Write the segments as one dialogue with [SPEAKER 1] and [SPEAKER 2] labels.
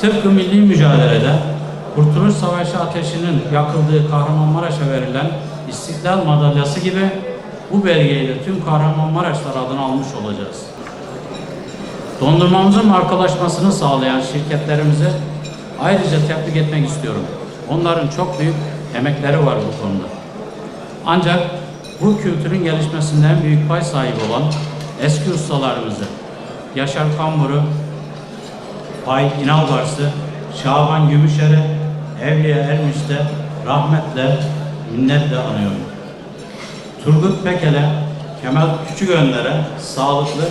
[SPEAKER 1] Tıpkı milli mücadelede Kurtuluş Savaşı ateşinin yakıldığı Kahramanmaraş'a verilen İstiklal Madalyası gibi bu belgeyi de tüm Kahramanmaraşlar adına almış olacağız. Dondurmamızın markalaşmasını sağlayan şirketlerimize ayrıca tebrik etmek istiyorum. Onların çok büyük emekleri var bu konuda. Ancak bu kültürün gelişmesinde en büyük pay sahibi olan eski ustalarımızı, Yaşar Kamburu, Pay İnalbars'ı, Şaban Gümüşer'e, Evliya Ermiş'te rahmetle, minnetle anıyorum. Turgut Pekel'e, Kemal Küçükönler'e sağlıklı,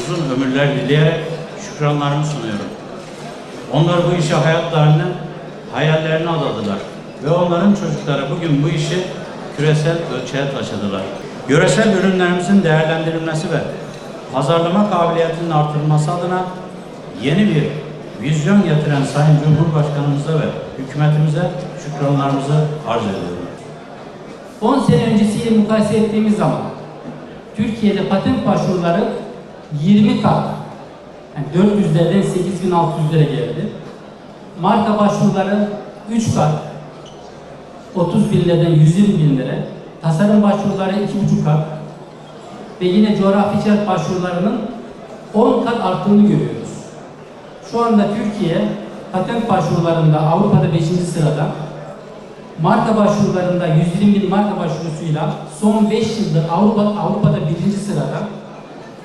[SPEAKER 1] uzun ömürler dileyerek şükranlarımı sunuyorum. Onlar bu işe hayatlarını, hayallerini adadılar. Ve onların çocukları bugün bu işi küresel ölçüye taşıdılar. Yöresel ürünlerimizin değerlendirilmesi ve pazarlama kabiliyetinin artırılması adına yeni bir vizyon getiren Sayın Cumhurbaşkanımıza ve hükümetimize şükranlarımızı arz ediyorum.
[SPEAKER 2] 10 sene öncesiyle mukayese ettiğimiz zaman Türkiye'de patent başvuruları 20 kat yani 400'lerden 8600'lere geldi. Marka başvuruları 3 kat 30 binlerden 120 binlere. Tasarım başvuruları 2,5 kat ve yine coğrafi başvurularının 10 kat arttığını görüyoruz. Şu anda Türkiye patent başvurularında Avrupa'da 5. sırada, marka başvurularında 120 bin marka başvurusuyla son 5 yıldır Avrupa Avrupa'da 1. sırada,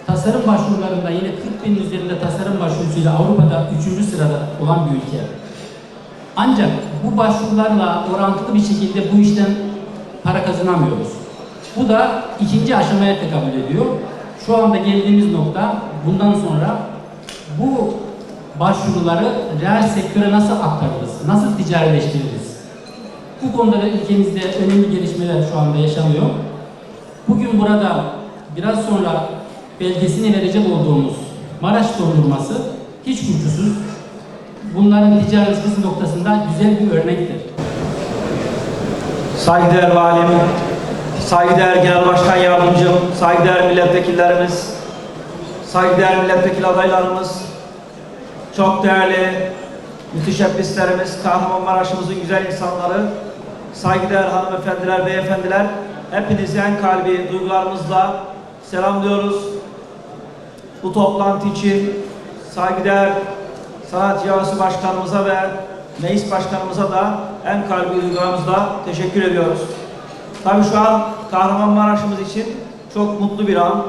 [SPEAKER 2] tasarım başvurularında yine 40 bin üzerinde tasarım başvurusuyla Avrupa'da 3. sırada olan bir ülke. Ancak bu başvurularla orantılı bir şekilde bu işten para kazanamıyoruz. Bu da ikinci aşamaya tekabül ediyor. Şu anda geldiğimiz nokta bundan sonra bu başvuruları reel sektöre nasıl aktarırız, nasıl ticarileştiririz? Bu konuda da ülkemizde önemli gelişmeler şu anda yaşanıyor. Bugün burada biraz sonra belgesini verecek olduğumuz Maraş dondurması hiç kuşkusuz bunların ticaretçisi noktasında güzel bir örnektir.
[SPEAKER 3] Saygıdeğer Valim, saygıdeğer Genel Başkan Yardımcım, saygıdeğer milletvekillerimiz, saygıdeğer milletvekili adaylarımız, çok değerli müteşebbislerimiz, Kahramanmaraş'ımızın güzel insanları, saygıdeğer hanımefendiler, beyefendiler, hepinizi en kalbi duygularımızla selamlıyoruz. Bu toplantı için saygıdeğer Sanat Cihazı Başkanımıza ve Meclis Başkanımıza da en kalbi duygularımızla teşekkür ediyoruz. Tabii şu an Kahramanmaraş'ımız için çok mutlu bir an.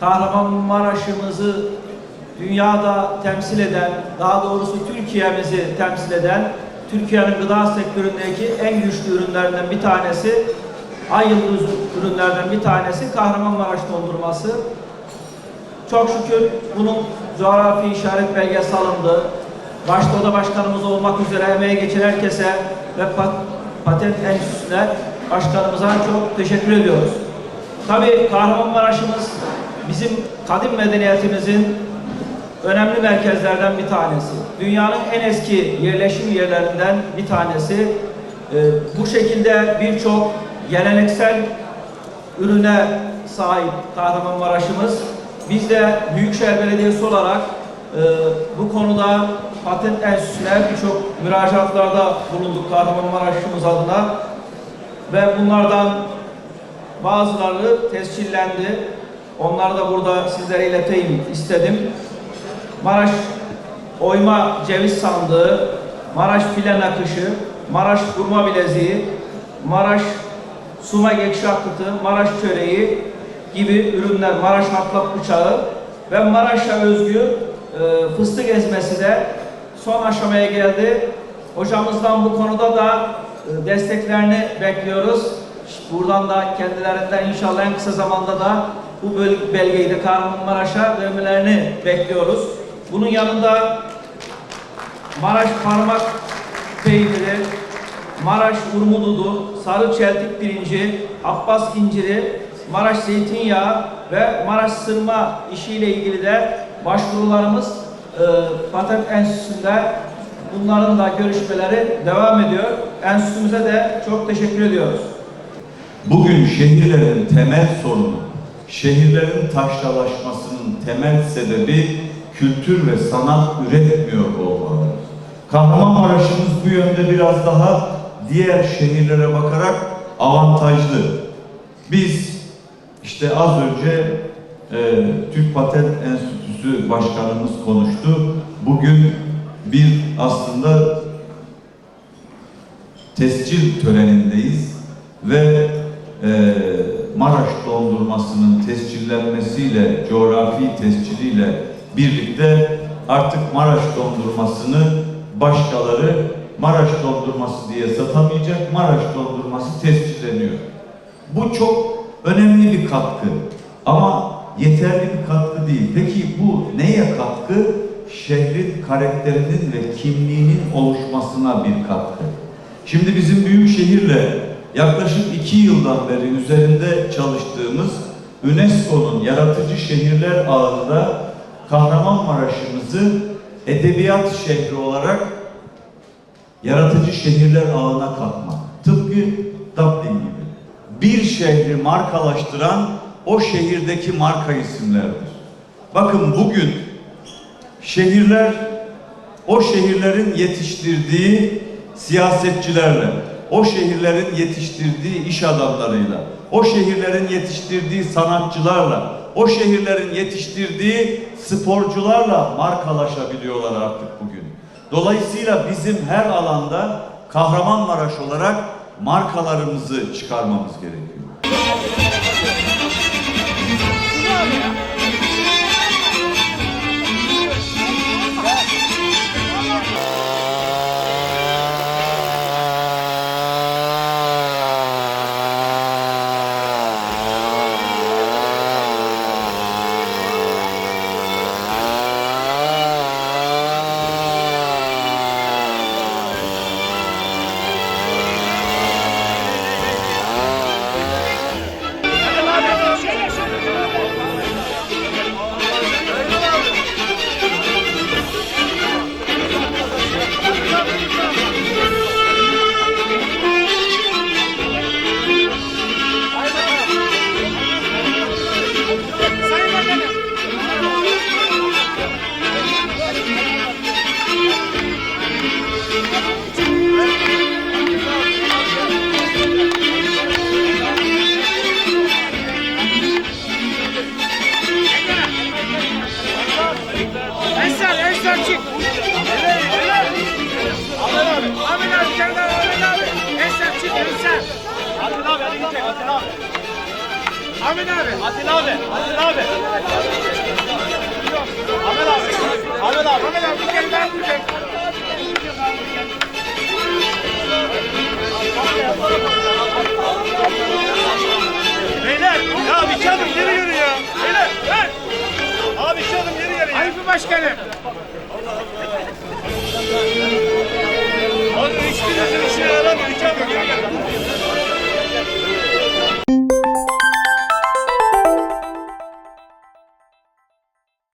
[SPEAKER 3] Kahramanmaraş'ımızı dünyada temsil eden, daha doğrusu Türkiye'mizi temsil eden, Türkiye'nin gıda sektöründeki en güçlü ürünlerinden bir tanesi, ay yıldız ürünlerden bir tanesi Kahramanmaraş dondurması. Çok şükür bunun coğrafi işaret belgesi alındı. Başta oda başkanımız olmak üzere emeği geçen herkese ve pat- patent enstitüsüne başkanımıza çok teşekkür ediyoruz. Tabii Kahramanmaraş'ımız bizim kadim medeniyetimizin önemli merkezlerden bir tanesi. Dünyanın en eski yerleşim yerlerinden bir tanesi. Ee, bu şekilde birçok geleneksel ürüne sahip Kahramanmaraş'ımız. Biz de Büyükşehir Belediyesi olarak e, bu konuda patent enstitüsüne birçok müracaatlarda bulunduk Kahramanmaraş'ımız adına. Ve bunlardan bazıları tescillendi. Onları da burada sizlere ileteyim istedim. Maraş oyma ceviz sandığı, Maraş file nakışı, Maraş kurma bileziği, Maraş suma ekşi akıtı, Maraş çöreği gibi ürünler, Maraş hatlap bıçağı ve Maraş'a özgü e, fıstık ezmesi de son aşamaya geldi. Hocamızdan bu konuda da e, desteklerini bekliyoruz. Buradan da kendilerinden inşallah en kısa zamanda da bu belgeyi de Kahramanmaraş'a vermelerini bekliyoruz. Bunun yanında Maraş parmak peyniri, Maraş urmududu, sarı çeltik pirinci, Abbas inciri, Maraş zeytinyağı ve Maraş sırma işiyle ilgili de başvurularımız e, Patent Enstitüsü'nde bunların da görüşmeleri devam ediyor. Enstitümüze de çok teşekkür ediyoruz.
[SPEAKER 4] Bugün şehirlerin temel sorunu, şehirlerin taşralaşmasının temel sebebi kültür ve sanat üretmiyor olmaları. Kahramanmaraş'ımız bu yönde biraz daha diğer şehirlere bakarak avantajlı. Biz işte az önce e, Türk Patent Enstitüsü Başkanımız konuştu. Bugün bir aslında tescil törenindeyiz ve e, Maraş dondurmasının tescillenmesiyle, coğrafi tesciliyle birlikte artık Maraş dondurmasını başkaları Maraş dondurması diye satamayacak, Maraş dondurması tescilleniyor. Bu çok önemli bir katkı ama yeterli bir katkı değil. Peki bu neye katkı? Şehrin karakterinin ve kimliğinin oluşmasına bir katkı. Şimdi bizim büyük şehirle yaklaşık iki yıldan beri üzerinde çalıştığımız UNESCO'nun yaratıcı şehirler ağında Kahramanmaraş'ımızı edebiyat şehri olarak yaratıcı şehirler ağına katmak. Tıpkı Dublin gibi. Bir şehri markalaştıran o şehirdeki marka isimlerdir. Bakın bugün şehirler o şehirlerin yetiştirdiği siyasetçilerle, o şehirlerin yetiştirdiği iş adamlarıyla, o şehirlerin yetiştirdiği sanatçılarla, o şehirlerin yetiştirdiği sporcularla markalaşabiliyorlar artık bugün. Dolayısıyla bizim her alanda Kahramanmaraş olarak markalarımızı çıkarmamız gerekiyor.
[SPEAKER 5] Ahmet abi. Atıl abi, Atıl abi. Ahmet abi. Ahmet abi. Ahmet abi, gel ben gidecek. Beyler, ya bir adım geri yürü ya. Beyler, ver. Abi iki adım geri gel ya. Ayıp başkanım.